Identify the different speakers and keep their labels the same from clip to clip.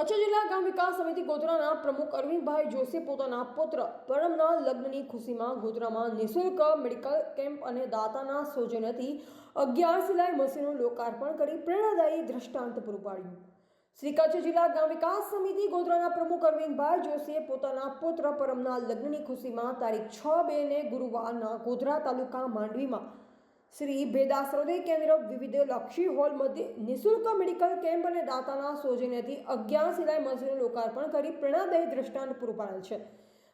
Speaker 1: કચ્છ જિલ્લા ગામ વિકાસ સમિતિ ગોધરાના પ્રમુખ અરવિંદભાઈ જોશી પોતાના પુત્ર પરમના લગ્નની ખુશીમાં ગોધરામાં નિઃશુલ્ક મેડિકલ કેમ્પ અને દાતાના સૌજન્યથી અગિયાર સિલાઈ મશીનનું લોકાર્પણ કરી પ્રેરણાદાયી દ્રષ્ટાંત પૂરું પાડ્યું. શ્રી કચ્છ જિલ્લા ગામ વિકાસ સમિતિ ગોધરાના પ્રમુખ અરવિંદભાઈ જોશીએ પોતાના પુત્ર પરમના લગ્નની ખુશીમાં તારીખ છ બે ને ગુરુવારના ગોધરા તાલુકા માંડવીમાં શ્રી ભેદા કેન્દ્ર વિવિધ લક્ષી હોલ મધ્ય નિઃશુલ્ક મેડિકલ કેમ્પ અને દાતાના સૌજન્યથી અગિયાર સિલાઈ મશીનનું લોકાર્પણ કરી પ્રેરણાદાયી દ્રષ્ટાંત પૂરું પાડેલ છે.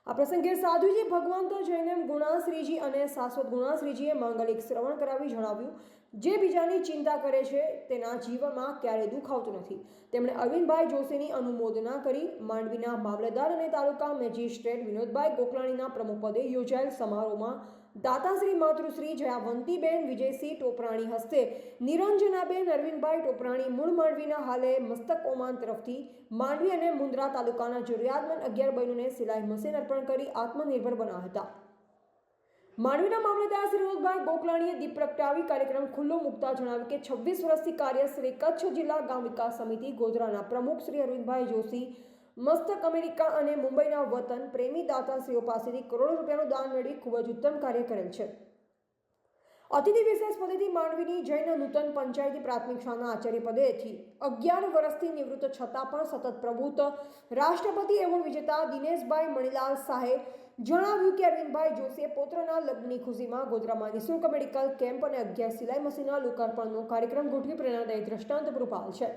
Speaker 1: આ પ્રસંગે સાધુજી ભગવંત જૈનેમ ગુણાશ્રીજી અને શાશ્વત ગુણાશ્રીજીએ માંગલિક શ્રવણ કરાવી જણાવ્યું, જે બીજાની ચિંતા કરે છે તેના જીવનમાં ક્યારેય દુઃખ આવતું નથી. તેમણે અરવિંદભાઈ જોશીની અનુમોદના કરી માંડવીના મામલતદાર અને તાલુકા મેજિસ્ટ્રેટ વિનોદભાઈ ગોકલાણીના પ્રમુખપદે યોજાયેલ સમારોહમાં દાતાશ્રી માતૃશ્રી જયાવંતીબેન વિજયસિંહ ટોપરાણી હસ્તે, નિરંજનાબેન અરવિંદભાઈ ટોપરાણી મૂળ માંડવીના હાલે મસ્તક ઓમાન તરફથી માંડવી અને મુન્દ્રા તાલુકાના જરૂરિયાતમંદ અગિયાર બહેનોને સિલાઈ મશીન અર્પણ કરી આત્મનિર્ભર બનાવ્યા હતા. માંડવીના મામલતદાર શ્રી વિનોદભાઈ ગોકલાણીએ દીપ પ્રગટાવી કાર્યક્રમ ખુલ્લો મૂકતા જણાવ્યું કે છવ્વીસ વર્ષથી કાર્ય શ્રી કચ્છ જિલ્લા ગામ વિકાસ સમિતિ ગોધરાના પ્રમુખ શ્રી અરવિંદભાઈ જોશી મસ્તક અમેરિકા અને મુંબઈના વતન પ્રેમી દાતાશ્રીઓ પાસેથી કરોડો રૂપિયાનું દાન મેળવી ખૂબ જ ઉત્તમ કાર્ય કરેલ છે. અતિથિ વિશેષ પદેથી માંડવીની જૈન નૂતન પંચાયતી પ્રાથમિક શાળાના આચાર્ય પદેથી અગિયાર વર્ષથી નિવૃત્ત છતાં પણ સતત પ્રભુત રાષ્ટ્રપતિ એવોર્ડ વિજેતા દિનેશભાઈ મણિલાલ શાહે જણાવ્યું કે અરવિંદભાઈ જોશીએ પોતાના લગ્નની ખુશીમાં ગોધરામાં નિઃશુલ્ક મેડિકલ કેમ્પ અને અગિયાર સિલાઈ મશીનના લોકાર્પણનો કાર્યક્રમ ગોઠવી પ્રેરણાદાયી દ્રષ્ટાંત પૂરું પાડેલ છે.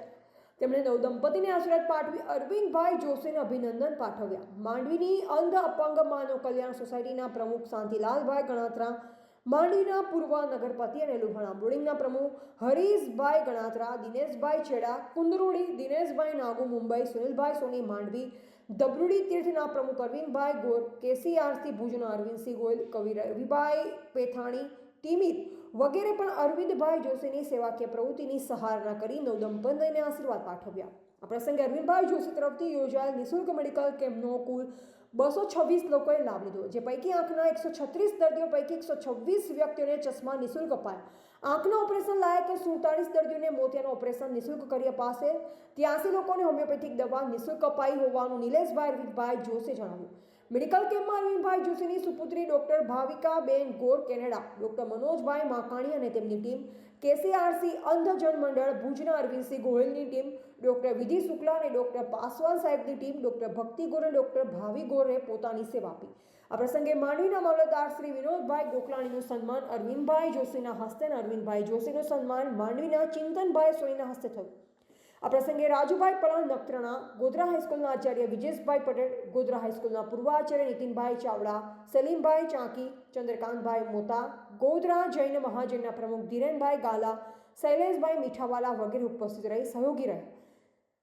Speaker 1: તેમણે નવ દંપતીને આશીર્વાદ પાઠવી અરવિંદભાઈ જોશીને અભિનંદન પાઠવ્યા. માંડવીની અંધ અપંગ માનવ કલ્યાણ સોસાયટીના પ્રમુખ શાંતિલાલભાઈ ગણાત્રા, માંડવીના પૂર્વ નગરપતિ અને લુહાણા બોર્ડિંગના પ્રમુખ હરીશભાઈ ગણાત્રા, દિનેશભાઈ છેડા, કુંદરોડી, દિનેશભાઈ નાગુ, મુંબઈ, સુનિલભાઈ સોની, માંડવી દબરૂડી તીર્થના પ્રમુખ અરવિંદભાઈ ગોર, કેસીઆરસી ભુજના અરવિંદસિંહ ગોયલ, કવિ રવિભાઈ પેથાણી ટીમીર વગેરે પણ અરવિંદભાઈ જોશીની સેવાકીય પ્રવૃત્તિની સહારણા કરી નવદંપતિને આશીર્વાદ પાઠવ્યા. આ પ્રસંગે અરવિંદભાઈ જોશી તરફથી યોજાયેલ નિઃશુલ્ક મેડિકલ કેમ્પનો કુલ બસો છવ્વીસ લોકોએ લાભ લીધો, જે પૈકી આંખના એકસો છત્રીસ દર્દીઓ પૈકી એકસો છવ્વીસ વ્યક્તિઓને ચશ્મા નિઃશુલ્ક અપાયા. આંખના ઓપરેશન લાયક સુડતાળીસ દર્દીઓને મોતિયાનું ઓપરેશન નિઃશુલ્ક કરી અપાશે ત્યાંસી લોકોને હોમિયોપેથિક દવા નિઃશુલ્ક અપાઈ હોવાનું નિલેશભાઈ અરવિંદભાઈ જોશીએ જણાવ્યું. મેડિકલ કેમ્પમાં અરવિંદભાઈ જોશીની સુપુત્રી doctor Bhavikaben Gor Canada, doctor Manojbhai Makani અને તેમની ટીમ કેસીઆરસી અંધજન મંડળ ભુજના અરવિંદસિંહ ગોહિલની ટીમ, ડોક્ટર વિધિ શુક્લા અને ડોક્ટર પાસવાન સાહેબની ટીમ, ડોક્ટર ભક્તિ ગોર અને ડોક્ટર ભાવિ ગોરે પોતાની સેવા આપી. આ પ્રસંગે માંડવીના મામલતદાર શ્રી વિનોદભાઈ ગોકલાણીનું સન્માન અરવિંદભાઈ જોશીના હસ્તે અને અરવિંદભાઈ જોશીનું સન્માન માંડવીના ચિંતનભાઈ સોનીના હસ્તે થયું. આ પ્રસંગે રાજુભાઈ પલાણ નખત્રાણા, ગોધરા હાઈસ્કૂલના આચાર્ય વિજેશભાઈ પટેલ, ગોધરા હાઈસ્કૂલના પૂર્વ આચાર્ય નીતિનભાઈ ચાવડા, સલીમભાઈ ચાંકી, ચંદ્રકાંતભાઈ મોતા, ગોધરા જૈન મહાજનના પ્રમુખ ધીરેનભાઈ ગાલા, શૈલેષભાઈ મીઠાવાલા વગેરે ઉપસ્થિત રહી સહયોગી રહ્યા.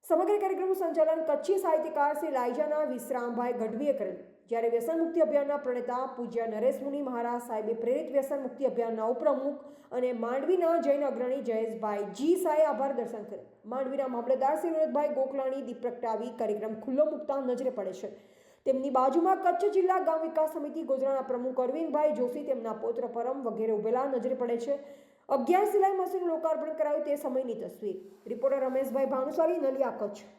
Speaker 1: સમગ્ર કાર્યક્રમનું સંચાલન કચ્છી સાહિત્યકાર શ્રી લાઈજાના વિશ્રામભાઈ ગઢવીએ કરેલ. જ્યારે વ્યસન મુક્તિ અભિયાનના પ્રણેતા પૂજ્ય નરેશ મુનિ મહારાજ સાહેબે પ્રેરિત વ્યસન મુક્તિ અભિયાનના ઉપપ્રમુખ અને માંડવીના જૈન અગ્રણી જયેશભાઈ જી સાએ આભાર દર્શન કરે માંડવીના મામલતદાર શ્રી વિનોદભાઈ ગોકલાણી દીપ પ્રગટાવી કાર્યક્રમ ખુલ્લો મૂકતા નજરે પડે છે. તેમની બાજુમાં કચ્છ જિલ્લા ગામ વિકાસ સમિતિ ગોધરાના પ્રમુખ અરવિંદભાઈ જોશી તેમના પૌત્ર પરમ વગેરે ઉભેલા નજરે પડે છે. અગિયાર સિલાઈ મશીનનું લોકાર્પણ કરાયું તે સમયની તસવીર. રિપોર્ટર રમેશભાઈ ભાનુશાલી, નલિયા કચ્છ.